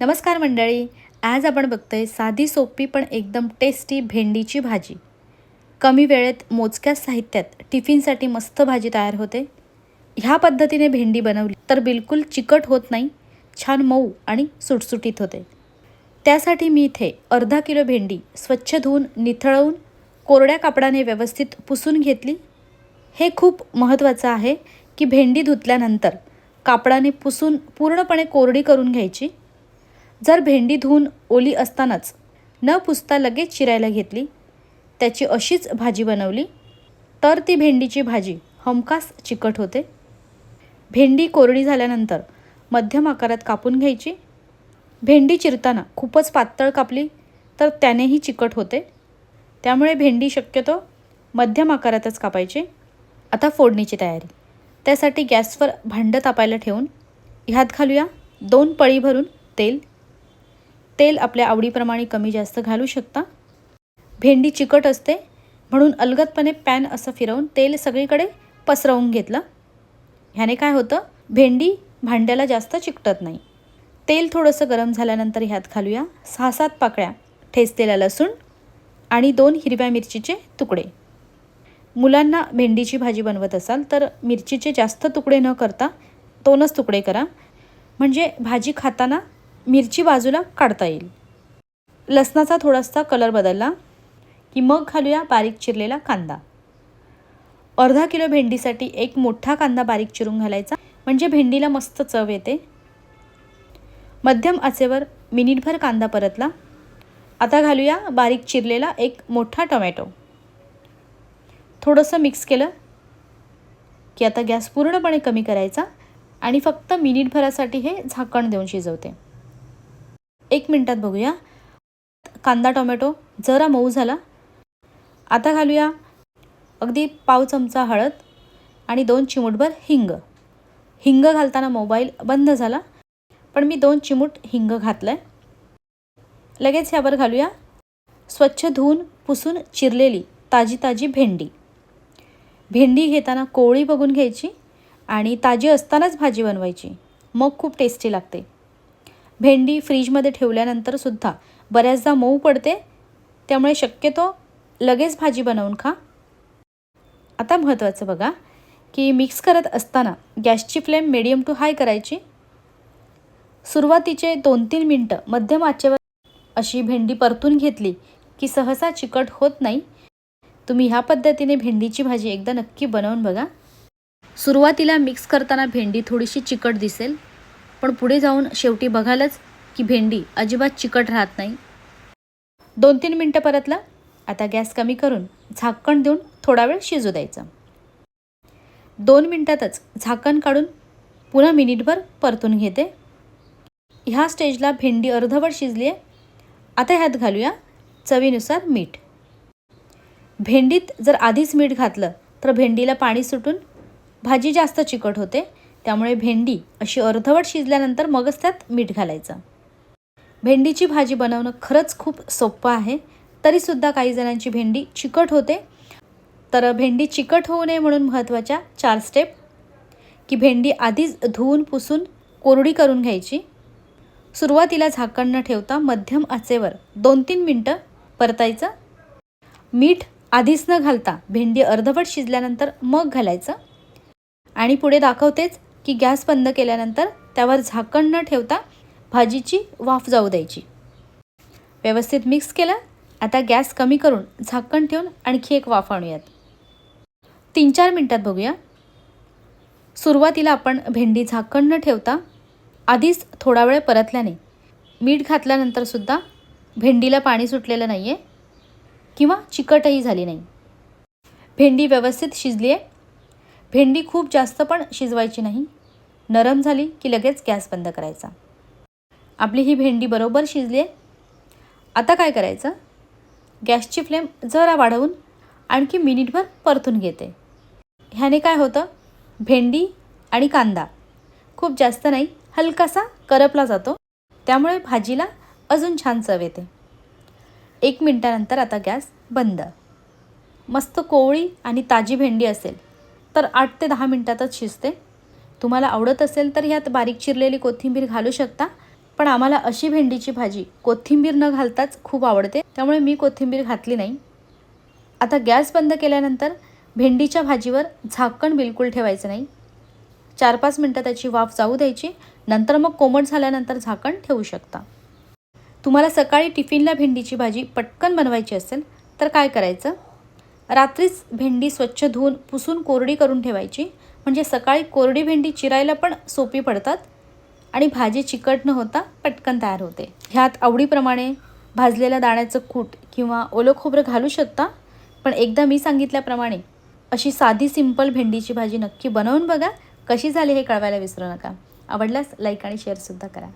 नमस्कार मंडळी आज आपण बघतोय साधी सोपी पण एकदम टेस्टी भेंडीची भाजी. कमी वेळेत मोजक्या साहित्यात टिफिनसाठी मस्त भाजी तयार होते. ह्या पद्धतीने भेंडी बनवली तर बिलकुल चिकट होत नाही छान मऊ आणि सुटसुटीत होते. त्यासाठी मी इथे अर्धा किलो भेंडी स्वच्छ धुवून निथळवून कोरड्या कापडाने व्यवस्थित पुसून घेतली. हे खूप महत्त्वाचं आहे की भेंडी धुतल्यानंतर कापडाने पुसून पूर्णपणे कोरडी करून घ्यायची. जर भेंडी धुवून ओली असतानाच न पुसता लगेच चिरायला घेतली त्याची अशीच भाजी बनवली तर ती भेंडीची भाजी हमखास चिकट होते. भेंडी कोरडी झाल्यानंतर मध्यम आकारात कापून घ्यायची. भेंडी चिरताना खूपच पातळ कापली तर त्यानेही चिकट होते. त्यामुळे भेंडी शक्यतो मध्यम आकारातच कापायची. आता फोडणीची तयारी. त्यासाठी गॅसवर भांडं तापायला ठेवून ह्यात घालूया दोन पळी भरून तेल तेल आपल्या आवडीप्रमाणे कमी जास्त घालू शकता. भेंडी चिकट असते म्हणून अलगदपणे पॅन असं फिरवून तेल सगळीकडे पसरवून घेतलं. ह्याने काय होतं? भेंडी भांड्याला जास्त चिकटत नाही. तेल थोडंसं गरम झाल्यानंतर ह्यात घालूया सहा सात पाकळ्या ठेचलेला लसूण आणि दोन हिरव्या मिरचीचे तुकडे. मुलांना भेंडीची भाजी बनवत असाल तर मिरचीचे जास्त तुकडे न करता दोनच तुकडे करा. म्हणजे भाजी खाताना मिरची बाजूला काढता येईल. लसणाचा थोडासा कलर बदलला की मग घालूया बारीक चिरलेला कांदा. अर्धा किलो भेंडीसाठी एक मोठा कांदा बारीक चिरून घालायचा म्हणजे भेंडीला मस्त चव येते. मध्यम आचेवर मिनिटभर कांदा परतला. आता घालूया बारीक चिरलेला एक मोठा टोमॅटो. थोडंसं मिक्स केलं की आता गॅस पूर्णपणे कमी करायचा आणि फक्त मिनिटभरासाठी हे झाकण देऊन शिजवते. एक मिनटात बघूया. कांदा टोमॅटो जरा मऊ झाला. आता घालूया अगदी पाव चमचा हळद आणि दोन चिमूटभर हिंग. हिंग घालताना मोबाईल बंद झाला पण मी दोन चिमूट हिंग घातलं आहे लगेच ह्यावर घालूया. स्वच्छ धुवून पुसून चिरलेली ताजी ताजी भेंडी. भेंडी घेताना कोवळी बघून घ्यायची आणि ताजी असतानाच भाजी बनवायची. मग खूप टेस्टी लागते. भेंडी फ्रीजमध्ये ठेवल्यानंतरसुद्धा बऱ्याचदा मऊ पडते त्यामुळे शक्यतो लगेच भाजी बनवून खा. आता महत्त्वाचं बघा की मिक्स करत असताना गॅसची फ्लेम मिडियम टू हाय करायची. सुरुवातीचे दोन तीन मिनटं मध्यम आचेवर अशी भेंडी परतून घेतली की सहसा चिकट होत नाही. तुम्ही ह्या पद्धतीने भेंडीची भाजी एकदा नक्की बनवून बघा. सुरुवातीला मिक्स करताना भेंडी थोडीशी चिकट दिसेल. पण पुढे जाऊन शेवटी बघालच की भेंडी अजिबात चिकट राहत नाही. दोन तीन मिनटं परतला. आता गॅस कमी करून झाकण देऊन थोडा वेळ शिजू द्यायचं. दोन मिनटातच झाकण काढून पुन्हा मिनिटभर परतून घेते. ह्या स्टेजला भेंडी अर्धवट शिजली आहे आता ह्यात घालूया चवीनुसार मीठ. भेंडीत जर आधीच मीठ घातलं तर भेंडीला पाणी सुटून भाजी जास्त चिकट होते. त्यामुळे भेंडी अशी अर्धवट शिजल्यानंतर मगच त्यात मीठ घालायचं. भेंडीची भाजी बनवणं खरंच खूप सोपं आहे. तरीसुद्धा काही जणांची भेंडी चिकट होते. तर भेंडी चिकट होऊ नये म्हणून महत्त्वाच्या चार स्टेप की भेंडी आधीच धुवून पुसून कोरडी करून घ्यायची. सुरुवातीला झाकण न ठेवता मध्यम आचेवर दोन तीन मिनटं परतायचं. मीठ आधीच न घालता भेंडी अर्धवट शिजल्यानंतर मग घालायचं. आणि पुढे दाखवतेच की गॅस बंद केल्यानंतर त्यावर झाकण न ठेवता भाजीची वाफ जाऊ द्यायची. व्यवस्थित मिक्स केलं आता गॅस कमी करून झाकण ठेवून आणखी एक वाफ आणूयात. तीन चार मिनटात बघूया. सुरुवातीला आपण भेंडी झाकण न ठेवता आधीच थोडा वेळ परतल्याने मीठ घातल्यानंतरसुद्धा भेंडीला पाणी सुटलेलं नाही आहे किंवा चिकटही झाली नाही. भेंडी व्यवस्थित शिजली आहे भेंडी खूप जास्त पण शिजवायची नाही. नरम झाली की लगेच गॅस बंद करायचा. आपली ही भेंडी बरोबर शिजली आहे. आता काय करायचं? गॅसची फ्लेम जरा वाढवून आणखी मिनिटभर परतून घेते. ह्याने काय होतं? भेंडी आणि कांदा खूप जास्त नाही हलकासा करपला जातो. त्यामुळे भाजीला अजून छान चव येते. एक मिनटानंतर आता गॅस बंद. मस्त कोवळी आणि ताजी भेंडी असेल. तर आठ ते दहा मिनटातच शिजते. तुम्हाला आवडत असेल तर ह्यात बारीक चिरलेली कोथिंबीर घालू शकता. पण आम्हाला अशी भेंडीची भाजी कोथिंबीर न घालताच खूप आवडते. त्यामुळे मी कोथिंबीर घातली नाही. आता गॅस बंद केल्यानंतर भेंडीच्या भाजीवर झाकण बिलकुल ठेवायचं नाही. चार पाच मिनटं त्याची वाफ जाऊ द्यायची. नंतर मग कोमट झाल्यानंतर झाकण ठेवू शकता. तुम्हाला सकाळी टिफिनला भेंडीची भाजी पटकन बनवायची असेल तर काय करायचं? रात्रीच भेंडी स्वच्छ धुवून पुसून कोरडी करून ठेवायची. म्हणजे सकाळी कोरडी भेंडी चिरायला पण सोपी पडतात. आणि भाजी चिकट न होता पटकन तयार होते. ह्यात आवडीप्रमाणे भाजलेल्या दाण्याचं कूट किंवा ओलं खोबरं घालू शकता. पण एकदा मी सांगितल्याप्रमाणे अशी साधी सिंपल भेंडीची भाजी नक्की बनवून बघा. कशी झाली हे कळवायला विसरू नका. आवडल्यास लाईक आणि शेअरसुद्धा करा.